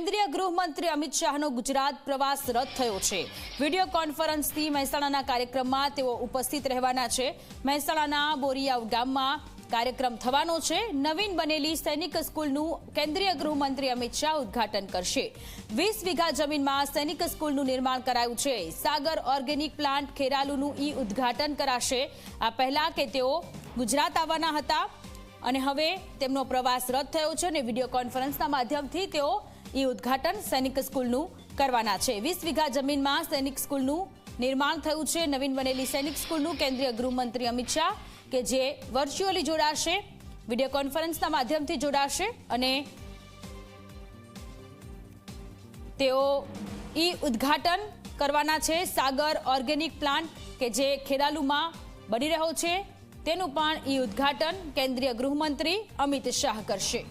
કેન્દ્રીય ગૃહમંત્રી અમિત શાહનો ગુજરાત પ્રવાસ રદ થયો છે. વીડિયો કોન્ફરન્સથી મહેસાણાના કાર્યક્રમમાં તેઓ ઉપસ્થિત રહેવાના છે. મહેસાણાના બોરિયાવ ગામમાં કાર્યક્રમ થવાનો છે. નવીન બનેલી સૈનિક સ્કૂલનું કેન્દ્રીય ગૃહમંત્રી અમિત શાહ ઉદ્ઘાટન કરશે. વીસ વીઘા જમીનમાં સૈનિક સ્કૂલનું નિર્માણ કરાયું છે. સાગર ઓર્ગેનિક પ્લાન્ટ ખેરાલુનું ઈ ઉદ્ઘાટન કરાશે. આ પહેલા કે તેઓ ગુજરાત આવવાના હતા અને હવે તેમનો પ્રવાસ રદ થયો છે અને વીડિયો કોન્ફરન્સના માધ્યમથી તેઓ ઈ ઉદ્ઘાટન સૈનિક સ્કૂલનું કરવાના છે. વીસ વીઘા જમીનમાં સૈનિક સ્કૂલનું નિર્માણ થયું છે. નવીન બનેલી સૈનિક સ્કૂલનું કેન્દ્રીય ગૃહમંત્રી અમિત શાહ કે જે વર્ચ્યુઅલી જોડાશે વીડિયો કોન્ફરન્સના માધ્યમથી જોડાશે અને તેઓ ઈ ઉદ્ઘાટન કરવાના છે. સાગર ઓર્ગેનિક પ્લાન્ટ કે જે ખેરાલુમાં બની રહ્યો છે. તેનું પણ ઈ ઉદ્ઘાટન કેન્દ્રીય ગૃહમંત્રી અમિત શાહ કરશે.